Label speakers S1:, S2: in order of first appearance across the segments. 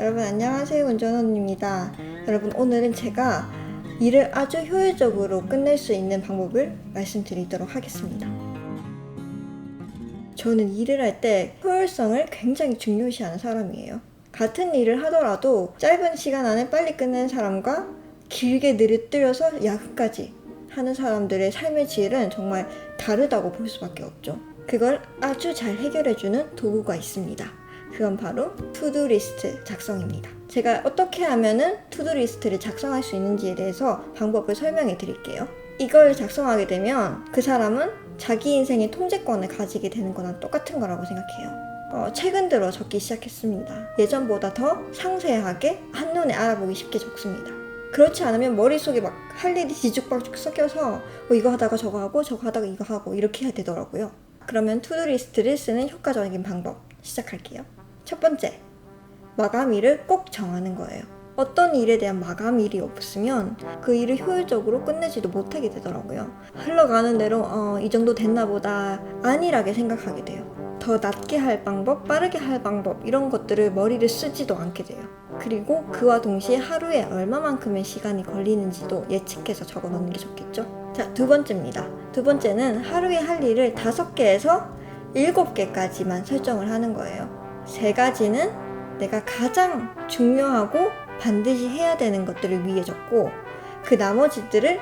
S1: 여러분 안녕하세요 운전원입니다. 여러분 오늘은 제가 일을 아주 효율적으로 끝낼 수 있는 방법을 말씀드리도록 하겠습니다. 저는 일을 할 때 효율성을 굉장히 중요시하는 사람이에요. 같은 일을 하더라도 짧은 시간 안에 빨리 끝내는 사람과 길게 늘어뜨려서 야근까지 하는 사람들의 삶의 질은 정말 다르다고 볼 수밖에 없죠. 그걸 아주 잘 해결해주는 도구가 있습니다. 그건 바로 투두 리스트 작성입니다. 제가 어떻게 하면은 투두 리스트를 작성할 수 있는지에 대해서 방법을 설명해 드릴게요. 이걸 작성하게 되면 그 사람은 자기 인생의 통제권을 가지게 되는 거랑 똑같은 거라고 생각해요. 어, 최근 들어 적기 시작했습니다. 예전보다 더 상세하게 한눈에 알아보기 쉽게 적습니다. 그렇지 않으면 머릿속에 막 할 일이 뒤죽박죽 섞여서 뭐 이거 하다가 저거 하고 저거 하다가 이거 하고 이렇게 해야 되더라고요. 그러면 투두 리스트를 쓰는 효과적인 방법 시작할게요. 첫 번째, 마감일을 꼭 정하는 거예요. 어떤 일에 대한 마감일이 없으면 그 일을 효율적으로 끝내지도 못하게 되더라고요. 흘러가는 대로 어, 이 정도 됐나 보다 안일하게 생각하게 돼요. 더 낮게 할 방법, 빠르게 할 방법 이런 것들을 머리를 쓰지도 않게 돼요. 그리고 그와 동시에 하루에 얼마만큼의 시간이 걸리는지도 예측해서 적어 놓는 게 좋겠죠. 자, 두 번째입니다. 두 번째는 하루에 할 일을 다섯 개에서 일곱 개까지만 설정을 하는 거예요. 세 가지는 내가 가장 중요하고 반드시 해야 되는 것들을 위에 적고 그 나머지들을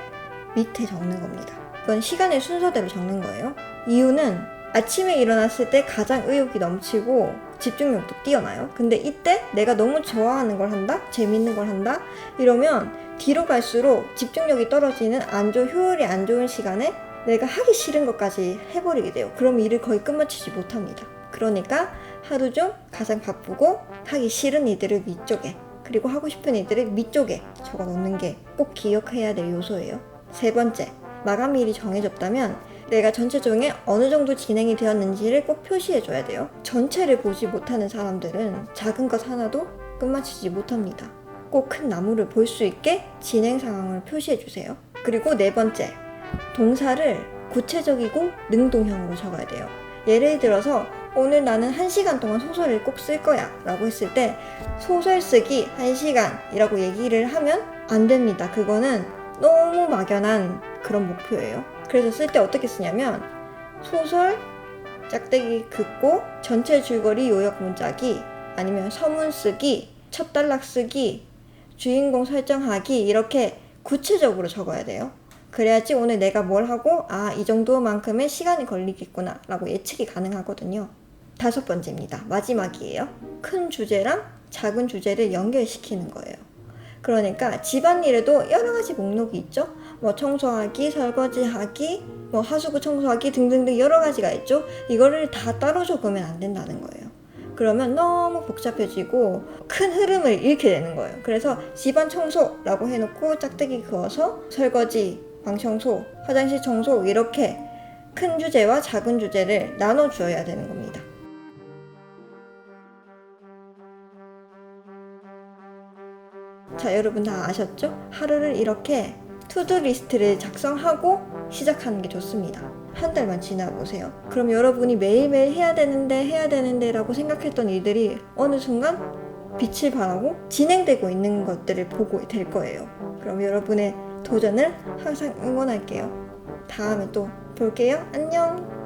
S1: 밑에 적는 겁니다. 그건 시간의 순서대로 적는 거예요. 이유는 아침에 일어났을 때 가장 의욕이 넘치고 집중력도 뛰어나요. 근데 이때 내가 너무 좋아하는 걸 한다? 재밌는 걸 한다? 이러면 뒤로 갈수록 집중력이 떨어지는 안 좋은 효율이 안 좋은 시간에 내가 하기 싫은 것까지 해버리게 돼요. 그럼 일을 거의 끝마치지 못합니다. 그러니까 하루 중 가장 바쁘고 하기 싫은 일들을 위쪽에 그리고 하고 싶은 일들을 밑쪽에 적어 놓는 게 꼭 기억해야 될 요소예요. 세 번째, 마감일이 정해졌다면 내가 전체 중에 어느 정도 진행이 되었는지를 꼭 표시해 줘야 돼요. 전체를 보지 못하는 사람들은 작은 것 하나도 끝마치지 못합니다. 꼭 큰 나무를 볼 수 있게 진행 상황을 표시해 주세요. 그리고 네 번째, 동사를 구체적이고 능동형으로 적어야 돼요. 예를 들어서 오늘 나는 1시간 동안 소설을 꼭 쓸 거야 라고 했을 때 소설 쓰기 1시간이라고 얘기를 하면 안 됩니다. 그거는 너무 막연한 그런 목표예요. 그래서 쓸 때 어떻게 쓰냐면 소설 짝대기 긋고 전체 줄거리 요약 문자기 아니면 서문 쓰기 첫 단락 쓰기 주인공 설정하기 이렇게 구체적으로 적어야 돼요. 그래야지 오늘 내가 뭘 하고 아 이 정도만큼의 시간이 걸리겠구나 라고 예측이 가능하거든요. 다섯 번째입니다. 마지막이에요. 큰 주제랑 작은 주제를 연결시키는 거예요. 그러니까 집안일에도 여러 가지 목록이 있죠. 뭐 청소하기, 설거지하기, 뭐 하수구 청소하기 등등등 여러 가지가 있죠. 이거를 다 따로 적으면 안 된다는 거예요. 그러면 너무 복잡해지고 큰 흐름을 잃게 되는 거예요. 그래서 집안 청소라고 해놓고 짝대기 그어서 설거지, 방 청소, 화장실 청소 이렇게 큰 주제와 작은 주제를 나눠 주어야 되는 겁니다. 자, 여러분 다 아셨죠? 하루를 이렇게 투두 리스트를 작성하고 시작하는 게 좋습니다. 한 달만 지나보세요. 그럼 여러분이 매일매일 해야 되는데, 해야 되는데 라고 생각했던 일들이 어느 순간 빛을 발하고 진행되고 있는 것들을 보고 될 거예요. 그럼 여러분의 도전을 항상 응원할게요. 다음에 또 볼게요. 안녕!